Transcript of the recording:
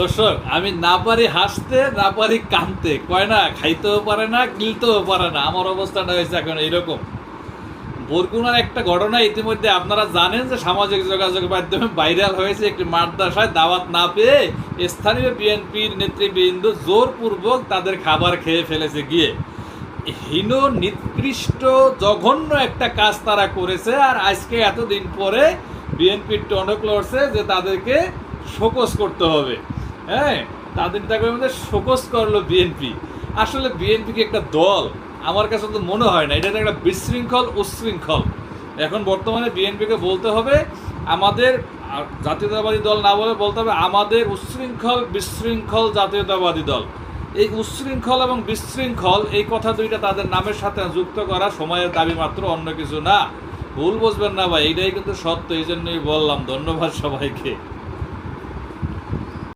দর্শক, আমি না পারি হাসতে, না পারি কানতে কয় না, খাইতেও পারে না গিলতেও পারে না। আমার অবস্থাটা হয়েছে এখন এইরকম। বরগুনার একটা ঘটনা ইতিমধ্যে আপনারা জানেন যে সামাজিক যোগাযোগ মাধ্যমে ভাইরাল হয়েছে একটি মাদ্রাসায় দাওয়াত না পেয়ে স্থানীয় বিএনপির নেতৃবৃন্দ জোরপূর্বক তাদের খাবার খেয়ে ফেলেছে গিয়ে। হীন, নিকৃষ্ট, জঘন্য একটা কাজ তারা করেছে আর আজকে এতদিন পরে বিএনপির টনক লড়ছে যে তাদেরকে শোকস করতে হবে। হ্যাঁ তাদের তাদের মধ্যে শোকস করল বিএনপি আসলে বিএনপি কি একটা দল? আমার কাছে তো মনে হয় না। এটা একটা বিশৃঙ্খল উচ্ছৃঙ্খল এখন বর্তমানে বিএনপিকে বলতে হবে, আমাদের জাতীয়তাবাদী দল না বলে বলতে হবে, আমাদের উচ্ছৃঙ্খল বিশৃঙ্খল জাতীয়তাবাদী দল। এই উচ্ছৃঙ্খল এবং বিশৃঙ্খল, এই কথা দুইটা তাদের নামের সাথে যুক্ত করা সময়ের দাবি মাত্র, অন্য কিছু না। ভুল বুঝবেন না ভাই, এইটাই কিন্তু সত্য এই জন্যই বললাম, ধন্যবাদ সবাইকে।